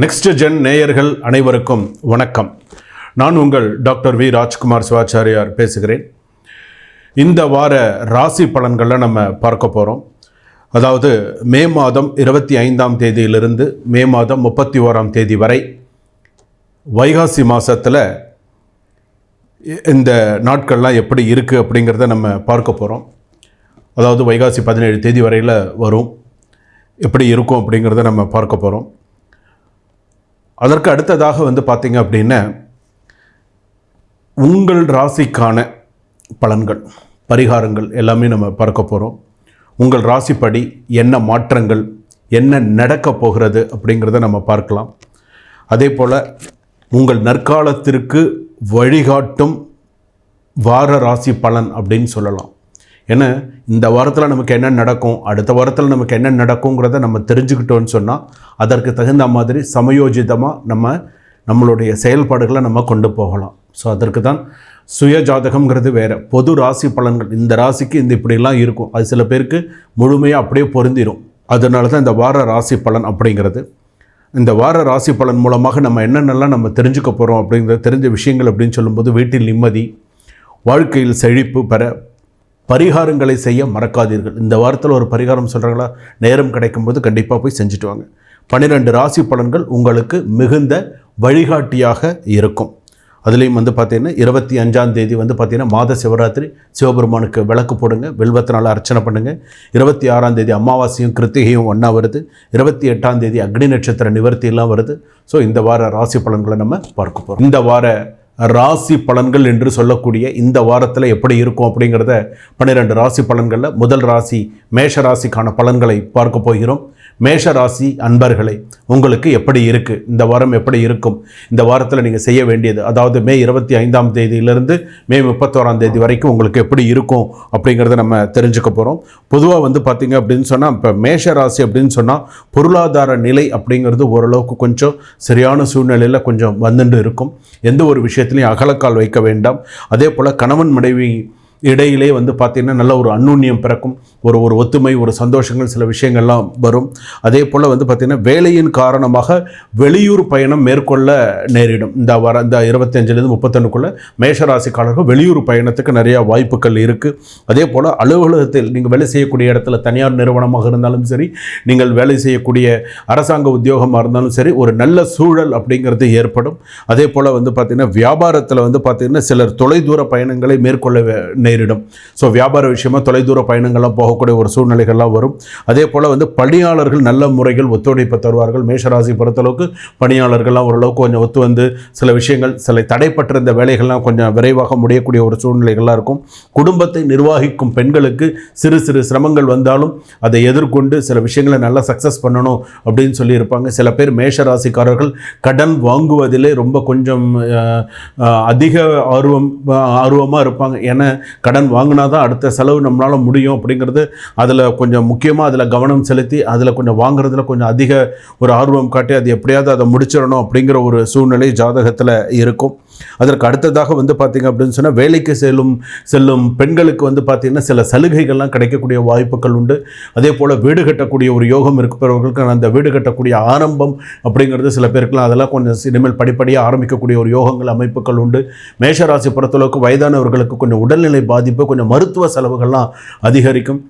Next gen நேயர்கள் அனைவருக்கும் வணக்கம். நான் உங்கள் டாக்டர் வி ராஜ்குமார் சிவாச்சாரியார் பேசுகிறேன். இந்த வார ராசி பலன்களை நம்ம பார்க்க போகிறோம் அதாவது மே மாதம் இருபத்தி ஐந்தாம் தேதியிலிருந்து மே மாதம் முப்பத்தி ஓராம் தேதி வரை வைகாசி மாதத்தில் இந்த நாட்கள்லாம் எப்படி இருக்குது அப்படிங்கிறத நம்ம பார்க்க போகிறோம் அதாவது வைகாசி பதினேழு தேதி வரையில் வரும். எப்படி இருக்கும் அப்படிங்கிறத நம்ம பார்க்க போகிறோம் அதற்கு அடுத்ததாக வந்து பார்த்திங்க அப்படின்னா உங்கள் ராசிக்கான பலன்கள் பரிகாரங்கள் எல்லாமே நம்ம பார்க்க போகிறோம் உங்கள் ராசிப்படி என்ன மாற்றங்கள் என்ன நடக்க போகிறது அப்படிங்கிறத நம்ம பார்க்கலாம். அதே போல் உங்கள் நற்காலத்திற்கு வழிகாட்டும் வார ராசி பலன் அப்படின்னு சொல்லலாம். ஏன்னா இந்த வாரத்தில் நமக்கு என்ன நடக்கும்? அடுத்த வாரத்தில் நமக்கு என்ன நடக்குங்கிறத நம்ம தெரிஞ்சுக்கிட்டோன்னு சொன்னால் அதற்கு தகுந்த மாதிரி சமயோஜிதமாக நம்ம நம்மளுடைய செயல்பாடுகளை நம்ம கொண்டு போகலாம். ஸோ அதற்கு தான் சுய ஜாதகம்ங்கிறது வேறு. பொது ராசி பலன்கள். இந்த ராசிக்கு இந்த இப்படிலாம் இருக்கும். அது சில பேருக்கு முழுமையாக அப்படியே பொருந்திடும் அதனால தான் இந்த வார ராசி பலன் அப்படிங்கிறது. இந்த வார ராசி பலன் மூலமாக நம்ம என்னென்னலாம் நம்ம தெரிஞ்சுக்க போகிறோம் அப்படிங்கிற தெரிஞ்ச விஷயங்கள் அப்படின்னு சொல்லும்போது வீட்டில் நிம்மதி வாழ்க்கையில் செழிப்பு பெற பரிகாரங்களை செய்ய மறக்காதீர்கள். இந்த வாரத்தில் ஒரு பரிகாரம் சொல்கிறாங்களா நேரம் கிடைக்கும்போது கண்டிப்பாக போய் செஞ்சுட்டு வாங்க. பன்னிரெண்டு ராசி பலன்கள் உங்களுக்கு மிகுந்த வழிகாட்டியாக இருக்கும். அதுலேயும் வந்து பார்த்தீங்கன்னா இருபத்தி அஞ்சாம் தேதி வந்து பார்த்தீங்கன்னா மாத சிவராத்திரி சிவபெருமானுக்கு விளக்கு போடுங்க வெல்வத்தினால் அர்ச்சனை பண்ணுங்கள் இருபத்தி ஆறாம் தேதி அமாவாசையும் கிருத்திகையும் ஒன்றா வருது. இருபத்தி எட்டாம் தேதி அக்னி நட்சத்திர நிவர்த்தியெல்லாம் வருது. ஸோ இந்த வார ராசி பலன்களை நம்ம பார்க்க போகிறோம் இந்த வார ராசி பலன்கள் என்று சொல்லக்கூடிய இந்த வாரத்தில் எப்படி இருக்கும் அப்படிங்கிறத பன்னிரெண்டு ராசி பலன்களில் முதல் ராசி மேஷ ராசிக்கான பலன்களை பார்க்க போகிறோம். மேஷ ராசி அன்பர்களே உங்களுக்கு எப்படி இருக்குது இந்த வாரம் எப்படி இருக்கும்? இந்த வாரத்தில் நீங்கள் செய்ய வேண்டியது அதாவது மே இருபத்தி ஐந்தாம் தேதியிலிருந்து மே முப்பத்தோராம் தேதி வரைக்கும் உங்களுக்கு எப்படி இருக்கும் அப்படிங்கிறத நம்ம தெரிஞ்சுக்க போகிறோம் பொதுவாக வந்து பார்த்திங்க அப்படின்னு சொன்னால் இப்போ மேஷ ராசி அப்படின்னு சொன்னால் பொருளாதார நிலை அப்படிங்கிறது ஓரளவுக்கு கொஞ்சம் சரியான சூழ்நிலையில் கொஞ்சம் வந்துட்டு இருக்கும். எந்த ஒரு விஷயத்திலையும் அகலக்கால் வைக்க வேண்டாம். அதே போல் கணவன் மனைவி இடையிலே வந்து பார்த்திங்கன்னா நல்ல ஒரு அந்நுண்ணியம் பிறக்கும். ஒரு ஒரு ஒத்துமை ஒரு சந்தோஷங்கள் சில விஷயங்கள்லாம் வரும். அதே போல் வந்து பார்த்திங்கன்னா வேலையின் காரணமாக வெளியூர் பயணம் மேற்கொள்ள நேரிடும். இந்த வர இந்த இருபத்தஞ்சிலேருந்து முப்பத்தொன்னுக்குள்ளே மேஷராசிக்காரர்கள் வெளியூர் பயணத்துக்கு நிறையா வாய்ப்புகள் இருக்குது அதே போல் அலுவலகத்தில் நீங்கள் வேலை செய்யக்கூடிய இடத்துல தனியார் நிறுவனமாக இருந்தாலும் சரி நீங்கள் வேலை செய்யக்கூடிய அரசாங்க உத்தியோகமாக இருந்தாலும் சரி ஒரு நல்ல சூழல் அப்படிங்கிறது ஏற்படும். அதே போல் வந்து பார்த்திங்கன்னா வியாபாரத்தில் வந்து பார்த்திங்கன்னா சிலர் தொலைதூர பயணங்களை மேற்கொள்ள நேரிடும். ஸோ வியாபார விஷயமா தொலைதூர பயணங்கள்லாம் போகக்கூடிய ஒரு சூழ்நிலைகள்லாம் வரும். அதே போல் வந்து பணியாளர்கள் நல்ல முறைகள் ஒத்துழைப்பு தருவார்கள். மேஷராசி பொறுத்தளவுக்கு பணியாளர்கள்லாம் ஓரளவுக்கு கொஞ்சம் ஒத்து வந்து சில விஷயங்கள் சில தடைப்பட்டிருந்த வேலைகள்லாம் கொஞ்சம் விரைவாக முடியக்கூடிய ஒரு சூழ்நிலைகள்லாம் இருக்கும். குடும்பத்தை நிர்வகிக்கும் பெண்களுக்கு சிறு சிறு சிரமங்கள் வந்தாலும் அதை எதிர்கொண்டு சில விஷயங்களை நல்லா சக்ஸஸ் பண்ணணும் அப்படின்னு சொல்லியிருப்பாங்க. சில பேர் மேஷ ராசிக்காரர்கள் கடன் வாங்குவதிலே ரொம்ப கொஞ்சம் அதிக ஆர்வம் ஆர்வமாக இருப்பாங்க. ஏன்னா கடன் வாங்கினா தான் அடுத்த செலவு நம்மளால் முடியும் அப்படிங்கிறது அதில் கொஞ்சம் முக்கியமாக அதில் கவனம் செலுத்தி அதில் கொஞ்சம் வாங்குறதுல கொஞ்சம் அதிக ஒரு ஆர்வம் காட்டி அது எப்படியாவது அதை முடிச்சிடணும் அப்படிங்கிற ஒரு சூழ்நிலை ஜாதகத்தில் இருக்கும். அதற்கு அடுத்ததாக வந்து பார்த்திங்க அப்படின்னு சொன்னால் வேலைக்கு செல்லும் செல்லும் பெண்களுக்கு வந்து பார்த்திங்கன்னா சில சலுகைகள்லாம் கிடைக்கக்கூடிய வாய்ப்புகள் உண்டு. அதே போல் வீடு கட்டக்கூடிய ஒரு யோகம் இருக்கிறவர்களுக்கு அந்த வீடு கட்டக்கூடிய ஆரம்பம் அப்படிங்கிறது சில பேருக்குலாம் அதெல்லாம் கொஞ்சம் இனிமேல் படிப்படியாக ஆரம்பிக்கக்கூடிய ஒரு யோகங்கள் அமைப்புகள் உண்டு. மேஷராசி பொறுத்தளவுக்கு வயதானவர்களுக்கு கொஞ்சம் உடல்நிலை பாதிப்பு கொஞ்சம் மருத்துவ செலவுகள்லாம் அதிகரிக்கும்.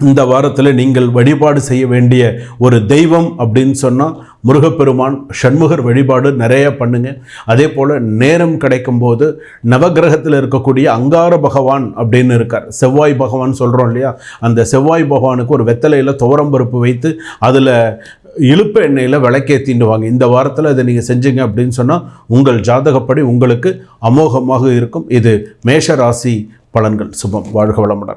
இந்த வாரத்தில் நீங்கள் வழிபாடு செய்ய வேண்டிய ஒரு தெய்வம் அப்படின்னு சொன்னால் முருகப்பெருமான் சண்முகர் வழிபாடு நிறைய பண்ணுங்க. அதே போல் நேரம் கிடைக்கும் போது நவக்கிரகத்தில் இருக்கக்கூடிய அங்கார பகவான் அப்படின்னு இருக்கார். செவ்வாய் பகவான் சொல்கிறோம் இல்லையா? அந்த செவ்வாய் பகவானுக்கு ஒரு வெத்தலையில் துவரம்பருப்பு வைத்து அதில் இழுப்பு எண்ணெயில் விளக்கேற்றிட்டு வாங்க இந்த வாரத்தில் இதை நீங்கள் செஞ்சீங்க அப்படின்னு சொன்னால் உங்கள் ஜாதகப்படி உங்களுக்கு அமோகமாக இருக்கும். இது மேஷ ராசி பலன்கள். சுபம். வாழ்க வளமுடன்.